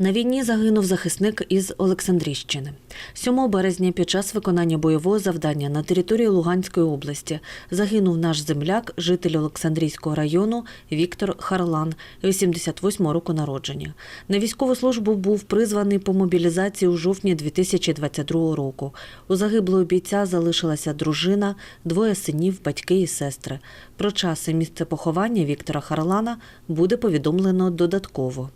На війні загинув захисник із Олександрійщини. 7 березня під час виконання бойового завдання на території Луганської області загинув наш земляк, житель Олександрійського району Віктор Харлан, 88 року народження. На військову службу був призваний по мобілізації у жовтні 2022 року. У загиблого бійця залишилася дружина, двоє синів, батьки і сестри. Про час і місце поховання Віктора Харлана буде повідомлено додатково.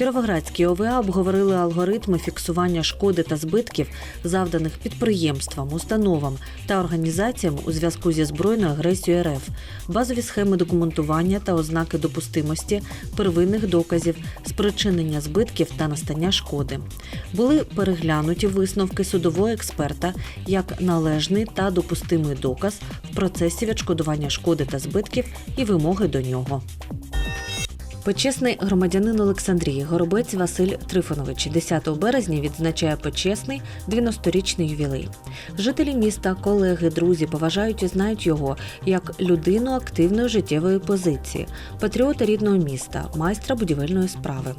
Кіровоградські ОВА обговорили алгоритми фіксування шкоди та збитків, завданих підприємствам, установам та організаціям у зв'язку зі збройною агресією РФ, базові схеми документування та ознаки допустимості, первинних доказів, спричинення збитків та настання шкоди. Були переглянуті висновки судового експерта як належний та допустимий доказ в процесі відшкодування шкоди та збитків і вимоги до нього. Почесний громадянин Олександрії Горобець Василь Трифонович 10 березня відзначає почесний 90-річний ювілей. Жителі міста, колеги, друзі поважають і знають його як людину активної життєвої позиції, патріота рідного міста, майстра будівельної справи.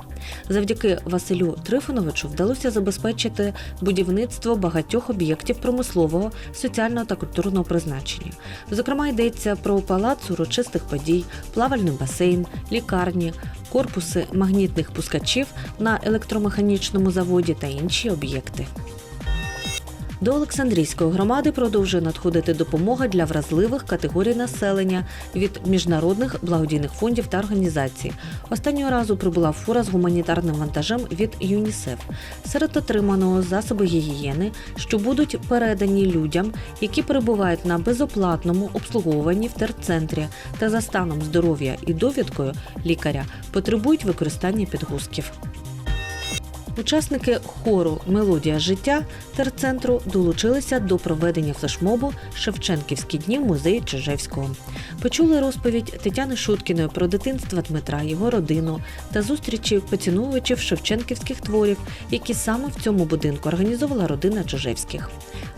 Завдяки Василю Трифоновичу вдалося забезпечити будівництво багатьох об'єктів промислового, соціального та культурного призначення. Зокрема, йдеться про палац урочистих подій, плавальний басейн, лікарні, корпуси магнітних пускачів на електромеханічному заводі та інші об'єкти. До Олександрійської громади продовжує надходити допомога для вразливих категорій населення від міжнародних благодійних фондів та організацій. Останнього разу прибула фура з гуманітарним вантажем від ЮНІСЕФ. Серед отриманого засоби гігієни, що будуть передані людям, які перебувають на безоплатному обслуговуванні в терцентрі та за станом здоров'я і довідкою лікаря потребують використання підгузків. Учасники хору Мелодія життя терцентру долучилися до проведення флешмобу Шевченківські дні в музеї Чижевського. Почули розповідь Тетяни Шуткіної про дитинство Дмитра, його родину та зустрічі поціновувачів шевченківських творів, які саме в цьому будинку організовувала родина Чижевських.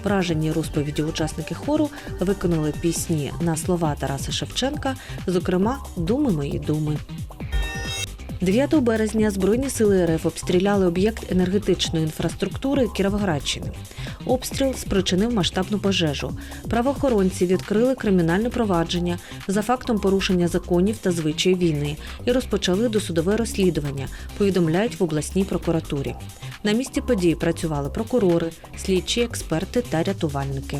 Вражені розповіді учасники хору виконали пісні на слова Тараса Шевченка, зокрема Думи мої думи. 9 березня Збройні сили РФ обстріляли об'єкт енергетичної інфраструктури Кіровоградщини. Обстріл спричинив масштабну пожежу. Правоохоронці відкрили кримінальне провадження за фактом порушення законів та звичаїв війни і розпочали досудове розслідування. Повідомляють в обласній прокуратурі. На місці події працювали прокурори, слідчі, експерти та рятувальники.